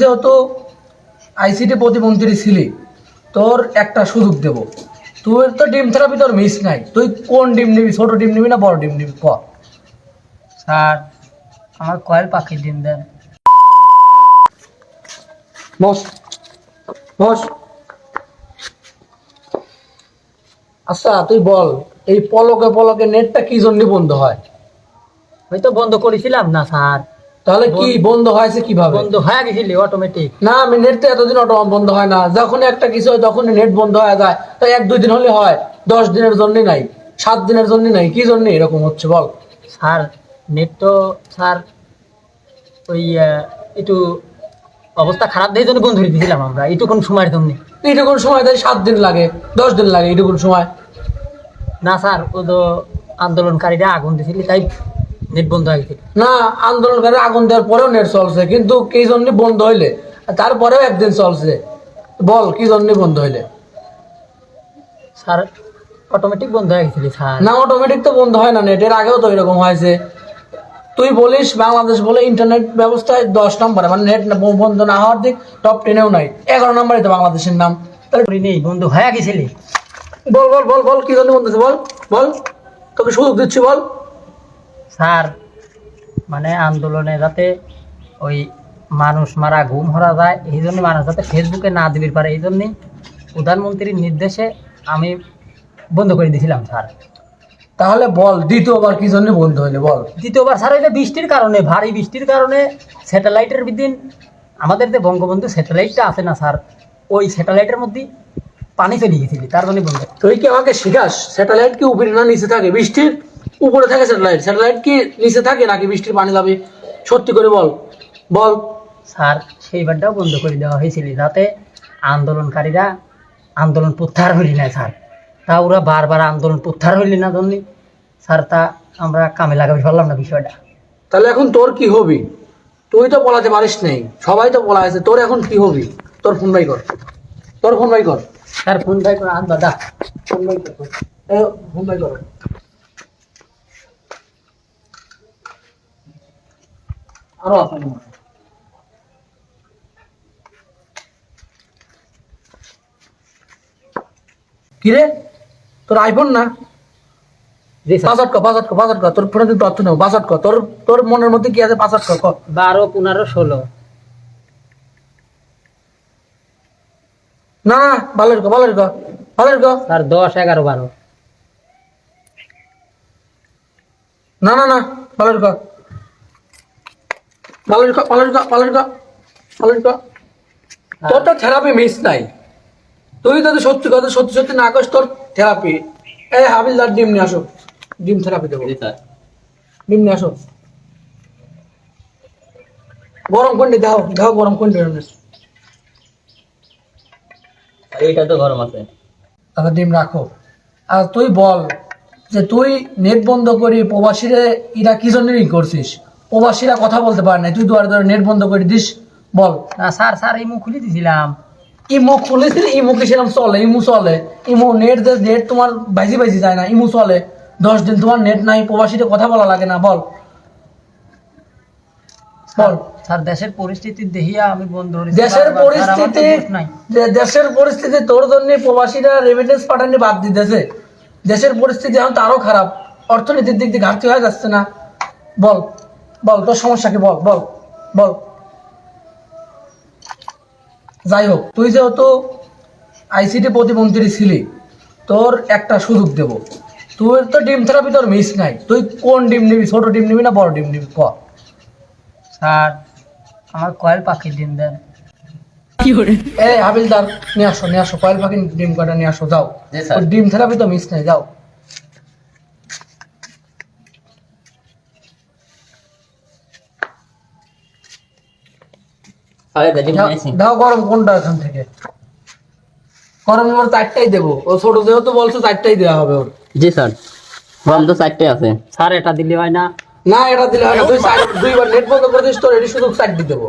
যেহেতু আইসিটি প্রতিমন্ত্রী ছিলি তোর একটা সুযোগ দেব। তুই তো ডিম থেরাপি তোর মিস নাই। তুই কোন ডিম নিবি ছোট ডিম নিবি না বড় ডিম নিবি? ক? স্যার আমার কয়েল পাখির ডিম দেন। বস বস। আচ্ছা তুই বল এই পলকে পলকে নেটটা কি জন্য বন্ধ হয়? ওই তো বন্ধ করেছিলাম না স্যার। তাহলে কি বন্ধ হয়েছে কীভাবে? বন্ধ হয়ে গেছিল অটোমেটিক না আমি নেট তো এতদিন অটো বন্ধ হয় না। যখন একটা কিছু হয় তখন নেট বন্ধ হয়ে যায়। তাই এক দুই দিন হলে হয়। দশ দিনের জন্য নাই। সাত দিনের জন্য নাই। কি জন্য এরকম হচ্ছে বল? স্যার নেট তো স্যার ওই একটু অবস্থা খারাপ দিয়ে জন্য বন্ধ দিয়েছিলাম আমরা। এইটুকুন সময়ের জন্য। এইটুকুন সময় দেয় সাত দিন লাগে। দশ দিন লাগে এইটুকুন সময়। না স্যার ও তো আন্দোলনকারীরা আগুন দিয়েছিল তাই নেট বন্ধ হয়ে না আন্দোলনকারী আগুন দেওয়ার পরেও নেট চলছে কিন্তু কি জন্য বন্ধ হইলে? তারপরেও একদিন চলছে। বল কি জন্য বন্ধ হইলে? স্যার অটোমেটিক বন্ধ হয়ে গেছিল স্যার। না অটোমেটিক তো বন্ধ হয় না নেটের আগেও তো এরকম হয়েছে। তুই বলিস বাংলাদেশ বলে ইন্টারনেট ব্যবস্থায় দশ নম্বরে মানে নেট বন্ধ না হওয়ার দিক টপ টেনেও নাই। এগারো নম্বরে তো বাংলাদেশের নাম। তাহলে নেই বন্ধ হয়ে গেছিল বল বল বল বল কি জন্য বলতেছে বল বল তোকে সুযোগ দিচ্ছি বল। স্যার মানে আন্দোলনে যাতে ওই মানুষ মারা ঘুম হরা যায় এই জন্য মানুষ যাতে ফেসবুকে না দিবির পারে এই জন্যই প্রধানমন্ত্রীর নির্দেশে আমি বন্ধ করে দিয়েছিলাম স্যার। তাহলে বল দ্বিতীয়বার কি জন্য বন্ধ হইলে বল। দ্বিতীয়বার স্যার এটা বৃষ্টির কারণে ভারী বৃষ্টির কারণে স্যাটেলাইটের বিদিন আমাদের যে বঙ্গবন্ধু স্যাটেলাইটটা আছে না স্যার ওই স্যাটেলাইটের মধ্যে পানি চলে গেছিল তার জন্য বন্ধ। তুই কি আমাকে শিখাস? স্যাটেলাইট কি উপরে না নিচে থাকে? বৃষ্টির উপরে থাকে স্যাটেলাইট। স্যাটেলাইট কি নিচে থাকে নাকি বৃষ্টির পানি যাবে? সত্যি করে বল। বল। স্যার সেই সেইবারটাও বন্ধ করে দেওয়া হয়েছিল যাতে আন্দোলনকারীরা আন্দোলন প্রত্যাহার হইলি না স্যার। তা ওরা বারবার আন্দোলন প্রত্যাহার হইলি না জন্য স্যার তা আমরা কামে লাগাতে পারলাম না বিষয়টা। তাহলে এখন তোর কি হবি? তুই তো বলাতে পারিস নেই। সবাই তো পলা আছে তোর এখন কি হবি? তোর ফোন বাই কর। তোর ফোন বাই কর। স্যার ফোন ভাই কর আন দাদা ফোন বাই কর। ফোন বাই কর। আরও আছে কিরে তোর আইফোন না? পাসওয়ার্ড কর পাসওয়ার্ড কর পাসওয়ার্ড কর। তোর ফোনে তুই তথ্য নেব পাসওয়ার্ড কর। তোর তোর মনের মধ্যে কি আছে পাসওয়ার্ড কর কর। বারো পনেরো ষোলো। না ভালো ভালো ভালো দশ এগারো বারো। না না না ভালো কর। ভালো কর ভালো কর ভালো কর ভালো কর। তোর তো থেরাপি মিস নাই। তুই যদি সত্যি কথা সত্যি সত্যি না করিস তোর থেরাপি এই হাবিলদার ডিম নিয়ে আসো। ডিম থেরাপি দেবো। ডিম নিয়ে আসো। গরম কোনটি? দাও দাও গরম কোনটি? এইটা তো গরম আছে। তাহলে ডিম রাখো। আর তুই বল যে তুই নেট বন্ধ করি প্রবাসীরা এরা কি জন্য করছিস? প্রবাসীরা কথা বলতে পারে না তুই দুয়ারে দুয়ারে নেট বন্ধ করে দিস বল। না স্যার স্যার এই মুখ খুলে দিয়েছিলাম ইমো খুলেছিল ইমো কি সেরকম চলে? ইমো চলে। ইমো নেট নেট তোমার বাইজি বাইজি যায় না ইমো চলে। দশ দিন তোমার নেট নাই প্রবাসীরা কথা বলা লাগে না বল। বল। স্যার দেশের পরিস্থিতি দেখিয়া আমি বন্ধ দেশের পরিস্থিতি দেশের পরিস্থিতি তোর জন্য প্রবাসীরা রেমিটেন্স পাঠানি বাদ দিতেছে। দেশের পরিস্থিতি এখন তো আরও খারাপ। অর্থনীতির দিক দিয়ে ঘাটতি হয়ে যাচ্ছে না। বল। বল তোর সমস্যা কি? বল বল বল। যাই হোক তুই যেহেতু আইসিটি প্রতিমন্ত্রী ছিলি তোর একটা সুযোগ দেব। তুই তো ডিম থেরাপি তোর মিস নাই। তুই কোন ডিম নিবি ছোট ডিম নিবি না বড় ডিম নিবি? ক? স্যার আমার কয়েল পাখির ডিম দেন। এই হাবিলদার নিয়ে আসো নিয়ে আসো। কয়েল পাখি ডিম কটা নিয়ে আসো? যাও। ডিম থেরাপি তো মিস নাই যাও। দাও- দাও গরম কোনটা এখান থেকে? গরম এবার চারটাই দেবো। ও ছোট যেহেতু বলছো চারটাই দেওয়া হবে ওর। জি স্যার। গরম তো চারটাই আছে। স্যার এটা দিলে হয় না। না এটা দিলে হয় না। তুই দুইবার নেট বন্ধ করে দিস তোর এটি শুধু চারটি দেবো।